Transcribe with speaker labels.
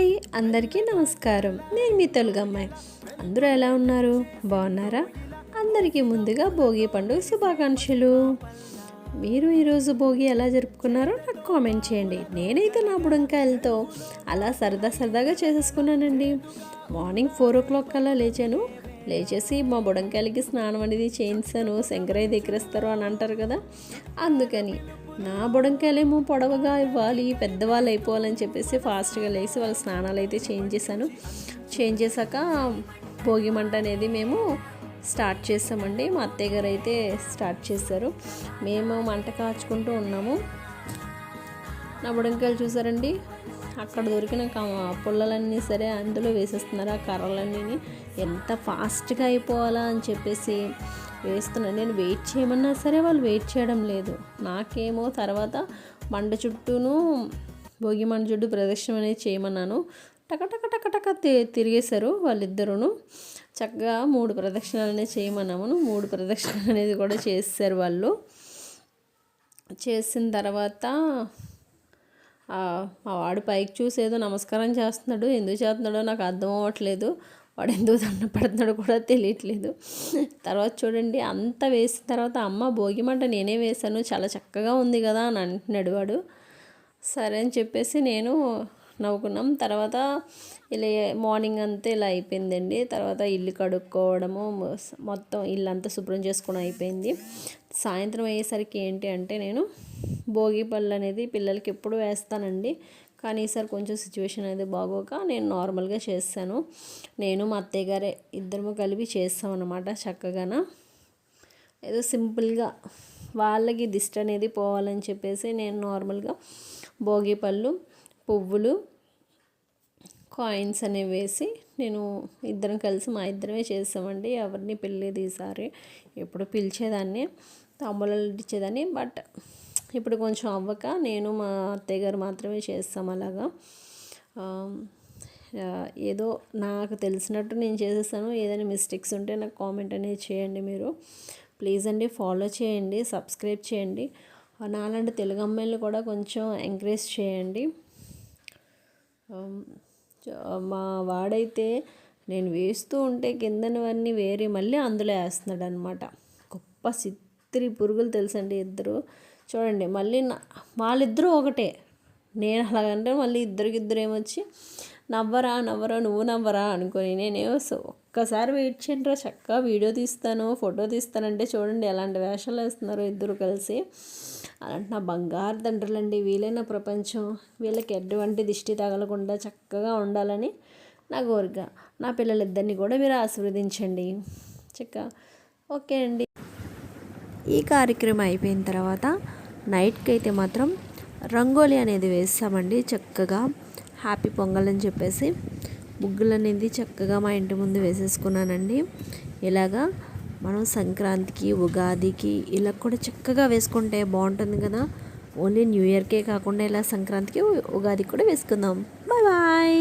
Speaker 1: Hi అందరికీ నమస్కారం. నేను మీ తెలుగు అమ్మాయి. అందరూ ఎలా ఉన్నారు? బాగున్నారా? అందరికీ ముందుగా భోగి పండుగ శుభాకాంక్షలు. మీరు ఈరోజు భోగి ఎలా జరుపుకున్నారో నాకు కామెంట్ చేయండి. నేనైతే నా బుడంకాయలతో అలా సరదా సరదాగా చేసేసుకున్నానండి. మార్నింగ్ ఫోర్ ఓ క్లాక్ కల్లా లేచాను. లేచేసి మా బుడంకాయలకి స్నానం అనేది చేయించాను. శంకరయ్య దగ్గరిస్తారు అని అంటారు కదా. అందుకని నా బుడంకాయలేమో పొడవుగా ఇవ్వాలి పెద్దవాళ్ళు అయిపోవాలని చెప్పేసి ఫాస్ట్గా లేచి వాళ్ళ స్నానాలు అయితే చేంజ్ చేశాను. చేంజ్ చేశాక భోగి మంట అనేది మేము స్టార్ట్ చేసామండి మా అత్తయ్య గారు అయితే స్టార్ట్ చేశారు. మేము మంట కాచుకుంటూ ఉన్నాము. నా బుడంకాయలు చూసారండి? అక్కడ దొరికిన క- పుల్లలన్నీ సరే అందులో వేసేస్తున్నారు ఆ కర్రలన్నీ ఎంత ఫాస్ట్గా అయిపోవాలా అని చెప్పేసి వేస్తున్నాను నేను వెయిట్ చేయమన్నా సరే వాళ్ళు వెయిట్ చేయడం లేదు. నాకేమో తర్వాత మండ చుట్టూను భోగి మండ చుట్టూ ప్రదక్షిణ అనేది చేయమన్నాను. టక టక తి- తిరిగేశారు వాళ్ళిద్దరూను. చక్కగా మూడు ప్రదక్షిణలు అనేది చేయమన్నాము మూడు ప్రదక్షిణలు అనేది కూడా చేస్తారు వాళ్ళు. చేసిన తర్వాత మా వాడు పైకి చూసి ఏదో నమస్కారం చేస్తున్నాడు ఎందుకు చేస్తున్నాడో నాకు అర్థం అవ్వట్లేదు. వాడు ఎందుకు దండ పడుతున్నాడో కూడా తెలియట్లేదు. తర్వాత చూడండి అంత వేసిన తర్వాత అమ్మ భోగి మంట నేనే వేశాను చాలా చక్కగా ఉంది కదా అని అంటున్నాడు వాడు. సరే అని చెప్పేసి నేను నవ్వుకున్నాం. తర్వాత ఇలా మార్నింగ్ అంతా ఇలా అయిపోయిందండి. తర్వాత ఇల్లు కడుక్కోవడము మొత్తం ఇల్లు అంతా శుభ్రం చేసుకోవడం అయిపోయింది. సాయంత్రం అయ్యేసరికి ఏంటి అంటే నేను భోగి పళ్ళు అనేది పిల్లలకి ఎప్పుడు వేస్తానండి. కానీ ఈసారి కొంచెం సిచ్యువేషన్ అనేది బాగోక నేను నార్మల్గా చేస్తాను. నేను మా అత్తయ్య గారే ఇద్దరము కలిపి చేస్తాం అన్నమాట చక్కగాన. ఏదో సింపుల్గా వాళ్ళకి దిష్టి అనేది పోవాలని చెప్పేసి నేను నార్మల్గా భోగి పళ్ళు పువ్వులు కాయిన్స్ అనేవి వేసి నేను ఇద్దరం కలిసి మా ఇద్దరమే చేస్తామండి. ఎవరిని పిలిలేదు ఈసారి ఎప్పుడు పిలిచేదాన్ని. తాంబూలాలు ఇచ్చేదాన్ని బట్ ఇప్పుడు కొంచెం అవ్వక నేను మా అత్తయ్య గారు మాత్రమే చేస్తాం అలాగా. ఏదో నాకు తెలిసినట్టు నేను చేసేస్తాను. ఏదైనా మిస్టేక్స్ ఉంటే నాకు కామెంట్ అనేది చేయండి మీరు. ప్లీజ్ అండి ఫాలో చేయండి సబ్స్క్రైబ్ చేయండి. నాలాంటి తెలుగు అమ్మాయిలు కూడా కొంచెం ఎంకరేజ్ చేయండి. మా వాడైతే నేను వేస్తూ ఉంటే కిందనవన్నీ వేరే మళ్ళీ అందులో వేస్తున్నాడు అనమాట గొప్ప సిత్తిరి పురుగులు తెలుసండి ఇద్దరు. చూడండి మళ్ళీ నా- వాళ్ళిద్దరూ ఒకటే. నేను అలాగంటే మళ్ళీ ఇద్దరికిద్దరు ఏమొచ్చి నవ్వరా నవ్వరా నువ్వు నవ్వరా అనుకొని నేనే ఒక్కసారి వెయిట్ చేయండిరా చక్కగా వీడియో తీస్తాను ఫోటో తీస్తానంటే చూడండి ఎలాంటి వేషాలు వేస్తున్నారు ఇద్దరు కలిసి. అలాంటి నా బంగారు తండ్రులండి వీలైన ప్రపంచం. వీళ్ళకి ఎటువంటి దిష్టి తగలకుండా చక్కగా ఉండాలని నా కోరిక. నా పిల్లలిద్దరిని కూడా మీరు ఆశీర్వదించండి. చక్క ఓకే అండి. ఈ కార్యక్రమం అయిపోయిన తర్వాత నైట్కి అయితే మాత్రం రంగోలి అనేది వేస్తామండి చక్కగా. హ్యాపీ పొంగల్ అని చెప్పేసి ముగ్గులు అనేది చక్కగా మా ఇంటి ముందు వేసేసుకున్నానండి. ఇలాగా మనం సంక్రాంతికి ఉగాదికి ఇలా కూడా చక్కగా వేసుకుంటే బాగుంటుంది కదా. ఓన్లీ న్యూ ఇయర్కే కాకుండా ఇలా సంక్రాంతికి ఉగాదికి కూడా వేసుకుందాం. Bye bye.